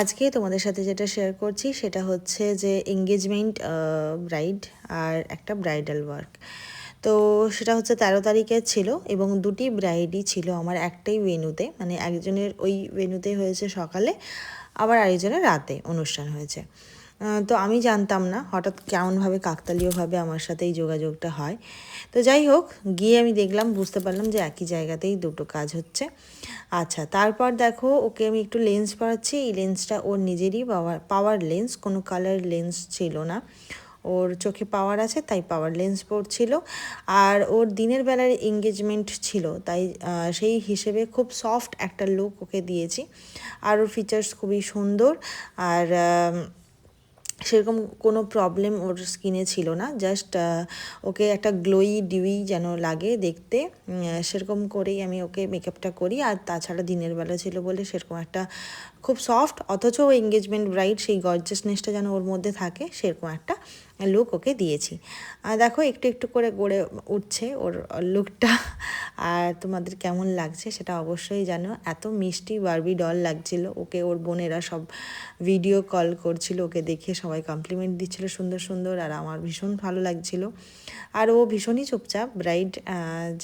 আজকে তোমাদের সাথে যেটা শেয়ার করছি সেটা হচ্ছে যে এঙ্গেজমেন্ট ব্রাইড আর একটা ব্রাইডাল ওয়ার্ক তো সেটা হচ্ছে তেরো তারিখে ছিল এবং দুটি ব্রাইডই ছিল আমার একটাই ভেনুতে মানে একজনের ওই ভেনুতে হয়েছে সকালে, আবার আরেকজনের রাতে অনুষ্ঠান হয়েছে। তো আমি জানতাম না, হঠাৎ কেমনভাবে কাকতালীয়ভাবে আমার সাথে এই যোগাযোগটা হয়। তো যাই হোক, গিয়ে আমি দেখলাম, বুঝতে পারলাম যে একই জায়গাতেই দুটো কাজ হচ্ছে। আচ্ছা তারপর দেখো, ওকে আমি একটু লেন্স পরাচ্ছি। এই লেন্সটা ওর নিজেরই পাওয়ার পাওয়ার লেন্স কোনো কালার লেন্স ছিল না। ওর চোখে পাওয়ার আছে, তাই পাওয়ার লেন্স পড়ছিল আর ওর দিনের বেলার এঙ্গেজমেন্ট ছিল, তাই সেই হিসেবে খুব সফট একটা লুক ওকে দিয়েছি। আর ওর ফিচার্স খুবই সুন্দর। আর সেরকম কোনো প্রবলেম ওর স্কিনে ছিল না। জাস্ট ওকে একটা গ্লোই ডিউই যেন লাগে দেখতে। সেরকম করেই আমি ওকে মেকআপটা করি। আর তাছাড়া দিনের বেলা ছিল বলে সেরকম একটা খুব সফট অথচ ও এঙ্গেজমেন্ট ব্রাইট সেই গর্জাসনেসটা যেন ওর মধ্যে থাকে, সেরকম একটা লুক ওকে দিয়েছি। আর দেখো, একটু একটু করে গড়ে উঠছে ওর লুকটা আর তোমাদের কেমন লাগছে সেটা অবশ্যই জানো। এত মিষ্টি বারবি ডল লাগছিল। ওকে, ওর বোনেরা সব ভিডিও কল করছিল, ওকে দেখে সবাই কমপ্লিমেন্ট দিচ্ছিল সুন্দর সুন্দর, আর আমার ভীষণ ভালো লাগছিল। আর ও ভীষণই চুপচাপ ব্রাইড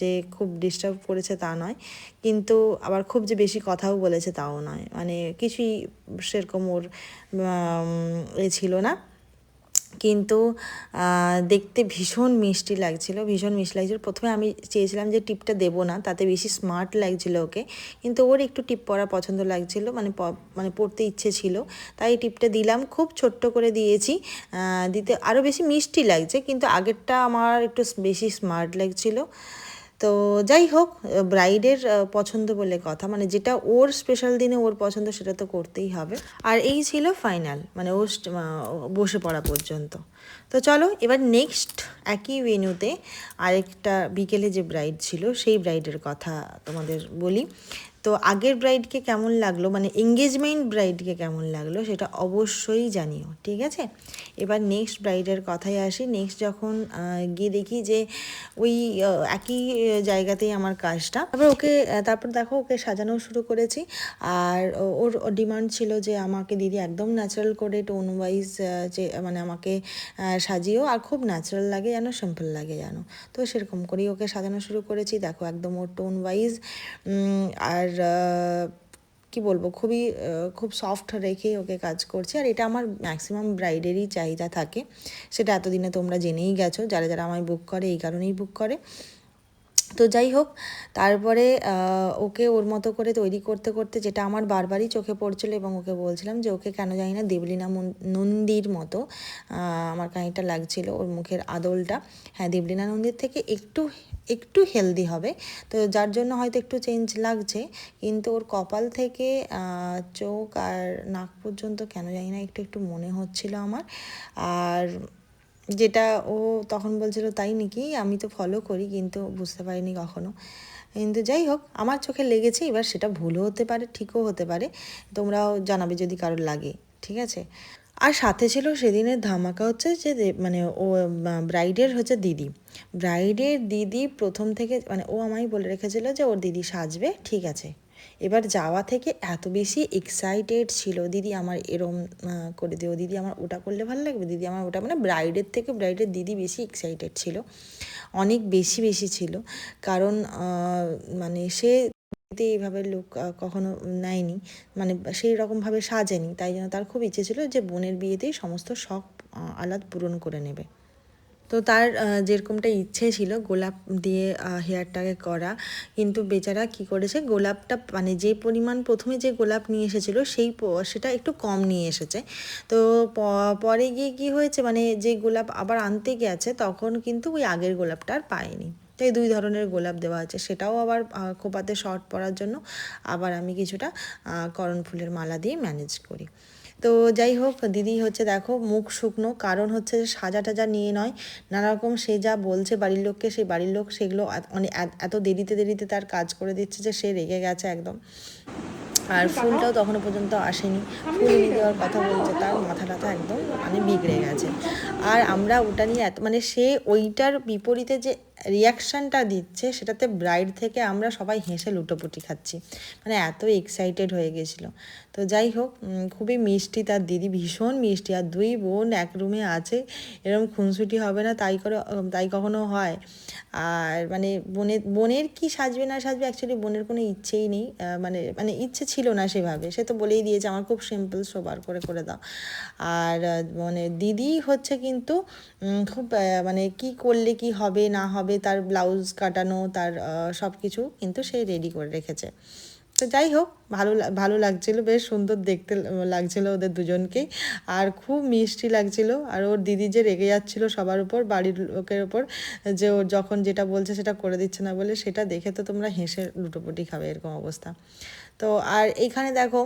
যে খুব ডিস্টার্ব করেছে তা নয়। কিন্তু আবার খুব যে বেশি কথাও বলেছে তাও নয়। মানে কিছুই সেরকম ওর এ ছিল না। কিন্তু দেখতে ভীষণ মিষ্টি লাগছিল, ভীষণ মিষ্টি লাগছিল। প্রথমে আমি চেয়েছিলাম যে টিপটা দেবো না, তাতে বেশি স্মার্ট লাগছিল ওকে। কিন্তু ওর একটু টিপ পরা পছন্দ লাগছিল মানে মানে পড়তে ইচ্ছে ছিল। তাই টিপটা দিলাম, খুব ছোট্ট করে দিয়েছি। দিতে আরও বেশি মিষ্টি লাগছে, কিন্তু আগেরটা আমার একটু বেশি স্মার্ট লাগছিল। তো যাই হোক ব্রাইডের পছন্দ বলে কথা। মানে যেটা ওর স্পেশাল দিনে ওর পছন্দ সেটা তো করতেই হবে। আর এই ছিল ফাইনাল মানে ও বসে পড়া পর্যন্ত। তো চলো এবার নেক্সট একই ভেন্যুতে আরেকটা বিকেলে যে ব্রাইড ছিল, সেই ব্রাইডের কথা তোমাদের বলি। তো আগের ব্রাইডকে কেমন লাগল মানে এঙ্গেজমেন্ট ব্রাইডকে কেমন লাগল, সেটা অবশ্যই জানিও, ঠিক আছে? এবার নেক্সট ব্রাইডের কথায় আসি। নেক্সট যখন গিয়ে দেখি যে ওই একই জায়গাতেই আমার কাজটা। তারপর ওকে তারপর দেখো ওকে সাজানো শুরু করেছি। আর ওর ডিমান্ড ছিল যে আমাকে দিদি একদম ন্যাচারাল করে টোন ওয়াইজ যে মানে আমাকে সাজিয়েও আর খুব ন্যাচারাল লাগে যেন সিম্পল লাগে যেন। তো সেরকম করেই ওকে সাজানো শুরু করেছি। দেখো একদম ওর টোন ওয়াইজ আর কি বলব, খুবই খুব সফট রেখে ওকে কাজ করছি। আর এটা আমার ম্যাক্সিমাম ব্রাইডেরই চাহিদা থাকে। সেটা এতদিনে তোমরা জেনেই গেছো। যারা যারা আমায় বুক করে, এই কারণেই বুক করে। তো যাই হোক, তারপরে ওকে ওর মতো করে তৈরি করতে করতে যেটা আমার বারবারই চোখে পড়ছিল এবং ওকে বলছিলাম যে ওকে কেন জানি না দেবলীনা নন্দীর মতো আমার কাহিনীটা লাগছিল ওর মুখের আদলটা। হ্যাঁ দেবলীনা নন্দীর থেকে একটু একটু হেলদি হবে, তো যার জন্য হয়তো একটু চেঞ্জ লাগছে, কিন্তু ওর কপাল থেকে চোখ আর নাক পর্যন্ত কেন জানি না একটু একটু মনে হচ্ছিল আমার। আর যেটা ও তখন বলছিল, তাই নাকি? আমি তো ফলো করি কিন্তু বুঝতে পারিনি কখনো। কিন্তু যাই হোক, আমার চোখে লেগেছে, এবার সেটা ভুলও হতে পারে, ঠিকও হতে পারে। তোমরাও জানাবে যদি কারোর লাগে, ঠিক আছে? আর সাথে ছিল সেদিনের ধামাকা হচ্ছে যে মানে ও ব্রাইডের হচ্ছে দিদি। ব্রাইডের দিদি প্রথম থেকে মানে ও আমায় বলে রেখেছিল যে, ওর দিদি সাজবে, ঠিক আছে? এবার যাওয়া থেকে এত বেশি এক্সাইটেড ছিল। দিদি, আমার এরম করে দিও। দিদি, আমার ওটা করলে ভালো লাগবে? দিদি, আমার ওটা মানে ব্রাইডের থেকে ব্রাইডের দিদি বেশি এক্সাইটেড ছিল। অনেক বেশি বেশি ছিল। কারণ মানে সে এইভাবে লোক কখনো নেয়নি। মানে সেই রকমভাবে সাজেনি। তাই জন্য তার খুব ইচ্ছে ছিল যে বোনের বিয়েতেই সমস্ত শখ আলাদ পূরণ করে নেবে। তো তার যেরকমটা ইচ্ছে ছিল গোলাপ দিয়ে হেয়ারটাকে করা, কিন্তু বেচারা কি করেছে, গোলাপটা মানে যে পরিমাণ প্রথমে যে গোলাপ নিয়ে এসেছিল সেই সেটা একটু কম নিয়ে এসেছে। তো পরে গিয়ে কি হয়েছে মানে যে গোলাপ আবার আনতে গেছে, তখন কিন্তু ওই আগের গোলাপটা আর পায়নি। তো এই দুই ধরনের গোলাপ দেওয়া আছে, সেটাও আবার খোপাতে শর্ট পরার জন্য আবার আমি কিছুটা করণ ফুলের মালা দিয়ে ম্যানেজ করি। তো যাই হোক দিদি হচ্ছে দেখো মুখ শুকনো কারণ হচ্ছে যে সাজা টাজা নিয়ে নয় নানা রকম সে যা বলছে বাড়ির লোককে সেই বাড়ির লোক সেগুলো এত- মানে এত- এত দেরিতে দেরিতে তার কাজ করে দিচ্ছে যে সে রেগে গেছে একদম। আর ফুলটাও তখনও পর্যন্ত আসেনি। ফুল এনে দেওয়ার কথা বলছে তার মাথা টাথা একদম মানে বিগড়ে গেছে। আর আমরা ওটা নিয়ে এত মানে সে ওইটার বিপরীতে যে রিয়াকশানটা দিচ্ছে, সেটাতে ব্রাইড থেকে আমরা সবাই হেসে লুটোপুটি খাচ্ছি। মানে এত এক্সাইটেড হয়ে গেছিল। তো যাই হোক খুবই মিষ্টি তার দিদি, ভীষণ মিষ্টি। আর দুই বোন এক রুমে আছে এরকম খুনসুটি হবে না, তাই করে তাই কখনো হয়। আর মানে বোনের বোনের কি সাজবে না সাজবে অ্যাকচুয়ালি বোনের কোনো ইচ্ছেই নেই। মানে মানে ইচ্ছে ছিল না সেভাবে। সে তো বলেই দিয়েছে, আমার খুব সিম্পল সোবার করে করে দাও। আর মানে দিদি হচ্ছে কিন্তু খুব মানে কি করলে কি হবে, না হবে তার ব্লাউজ কাটানো, তার সব কিছু কিন্তু সে রেডি করে রেখেছে। তো যাই হোক, ভালো ভালো লাগছিল, বেশ সুন্দর দেখতে লাগছিল ওদের দুজনকেই আর খুব মিষ্টি লাগছিল। আর ওর দিদি যে রেগে যাচ্ছিল সবার উপর, বাড়ির লোকের উপর, যে ওর যখন যেটা বলছে সেটা করে দিচ্ছে না বলে, সেটা দেখে তো তোমরা হেসে লুটোপুটি খাবে, এরকম অবস্থা। তো আর এইখানে দেখো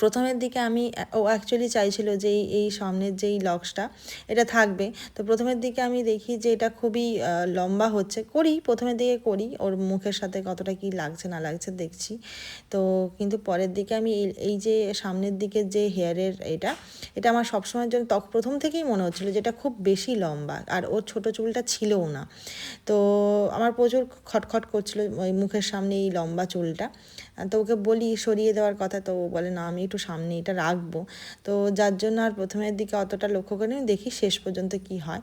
প্রথমের দিকে আমি, ও অ্যাকচুয়ালি চাইছিল যে এই সামনের যেই লক্সটা, এটা থাকবে। তো প্রথমের দিকে আমি দেখি যে এটা খুবই লম্বা হচ্ছে। করি, প্রথমের দিকে করি, ওর মুখের সাথে কতটা কি লাগছে না লাগছে দেখছি। তো কিন্তু পরের দিকে আমি এই- যে সামনের দিকে যে হেয়ারের এটা এটা আমার সবসময়ের জন্য তখন প্রথম থেকেই মনে হচ্ছিল যে এটা খুব বেশি লম্বা, আর ওর ছোট চুলটা ছিলও না। তো আমার প্রচুর খটখট করছিল ওই মুখের সামনে এই লম্বা চুলটা। তো ওকে বলি, সরিয়ে দেওয়ার কথা, তো ও বলে, না, আমি একটু সামনে এটা রাখব। তো যার জন্য আর প্রথমের দিকে অতটা লক্ষ্য করিনি দেখি শেষ পর্যন্ত কি হয়।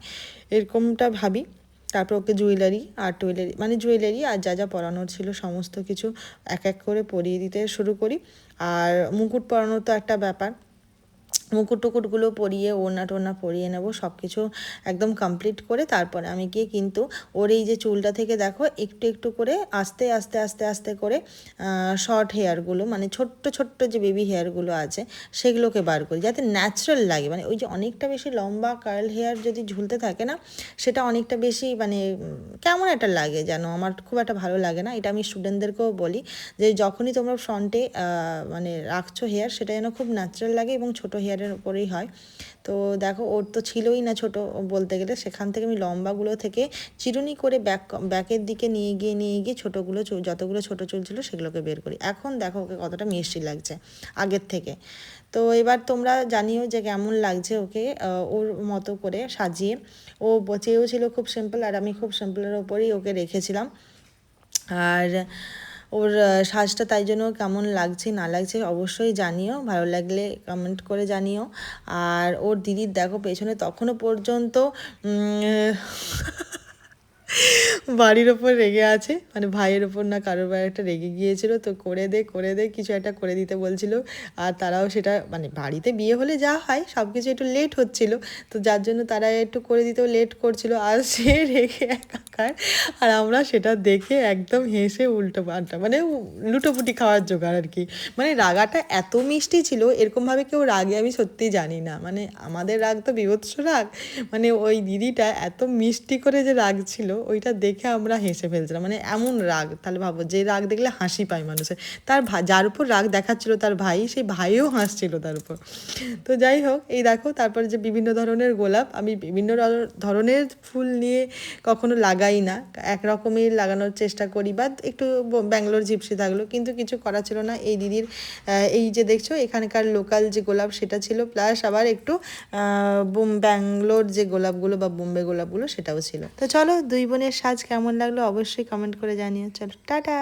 এরকমটা ভাবি। তারপর ওকে জুয়েলারি আর টুয়েলারি মানে জুয়েলারি আর যা যা পরানোর ছিল সমস্ত কিছু এক এক করে পরিয়ে দিতে শুরু করি। আর মুকুট পরানোর তো একটা ব্যাপার মুকুট টুকুটগুলো পরিয়ে, ওড়না টোনা পরিয়ে নেব সব কিছু একদম কমপ্লিট করে তারপরে আমি গিয়ে কিন্তু ওর এই যে চুলটা থেকে দেখো একটু একটু করে আস্তে আস্তে আস্তে আস্তে করে শর্ট হেয়ারগুলো মানে ছোট্ট ছোট্ট যে বেবি হেয়ারগুলো আছে সেগুলোকে বার করি যাতে ন্যাচারাল লাগে। মানে ওই যে অনেকটা বেশি লম্বা কার্ল হেয়ার যদি ঝুলতে থাকে না, সেটা অনেকটা বেশি মানে কেমন একটা লাগে যেন আমার খুব একটা ভালো লাগে না। এটা আমি স্টুডেন্টদেরকেও বলি যে যখনই তোমরা ফ্রন্টে মানে রাখছো হেয়ার সেটা যেন খুব ন্যাচারাল লাগে এবং ছোট হেয়ারের উপরেই হয়। তো দেখো, ওর তো ছিলই না ছোট বলতে গেলে। সেখান থেকে আমি লম্বাগুলো থেকে চিরুনি করে ব্যাক ব্যাকের দিকে নিয়ে গিয়ে নিয়ে গিয়ে ছোটোগুলো যতগুলো ছোটো চুল ছিল সেগুলোকে বের করি। এখন দেখো ওকে কতটা মিষ্টি লাগছে আগের থেকে। তো এবার তোমরা জানিও যে কেমন লাগছে ওকে ওর মতো করে সাজিয়ে। ও চেয়েও ছিল খুব সিম্পল আর আমি খুব সিম্পলের ওপরেই ওকে রেখেছিলাম। আর ওর সাজটা তাই জন্য কেমন লাগছে, না লাগছে অবশ্যই জানিও, ভালো লাগলে কমেন্ট করে জানিও। আর ওর দিদির দেখো পেছনে তখনও পর্যন্ত বাড়ির ওপর রেগে আছে মানে ভাইয়ের ওপর না কারোর বাড়ি একটা রেগে গিয়েছিল, তো করে দে করে দে, কিছু একটা করে দিতে বলছিল। আর তারাও সেটা মানে বাড়িতে বিয়ে হলে যা হয় সব কিছু একটু লেট হচ্ছিল, তো যার জন্য তারা একটু করে দিতেও লেট করছিল। আর সে রেগে একাকার, আর আমরা সেটা দেখে একদম হেসে উল্টো পাল্টা মানে লুটোপুটি খাওয়ার জোগাড় আর কি। মানে রাগাটা এত মিষ্টি ছিল এরকমভাবে কেউ রাগে আমি সত্যিই জানি না। মানে আমাদের রাগ তো বিভৎস রাগ মানে ওই দিদিটা এত মিষ্টি করে যে রাগ ছিল ওইটা দেখে আমরা হেসে ফেলছিলাম। মানে এমন রাগ, তাহলে ভাবো যে রাগ দেখলে হাসি পায় মানুষের। তার যার উপর রাগ দেখাচ্ছিল তার ভাই, সেই ভাইও হাসছিল তার উপর। তো যাই হোক, এই দেখো, তারপর যে বিভিন্ন ধরনের গোলাপ, আমি বিভিন্ন ধর- ধরনের ফুল নিয়ে কখনো লাগাই না। এক রকমের লাগানোর চেষ্টা করি বা একটু ব্যাঙ্গালোর জিপসি থাকল। কিন্তু কিছু করা ছিল না। এই দিদির এই যে দেখছ, এখানকার লোকাল যে গোলাপ, সেটা ছিল। প্লাস আবার একটু ব্যাঙ্গালোর যে গোলাপগুলো বা বোম্বে গোলাপগুলো, সেটাও ছিল। তো চলো, দুই বোনের সাজ কেমন লাগল অবশ্যই কমেন্ট করে জানিও। চলো টাটা!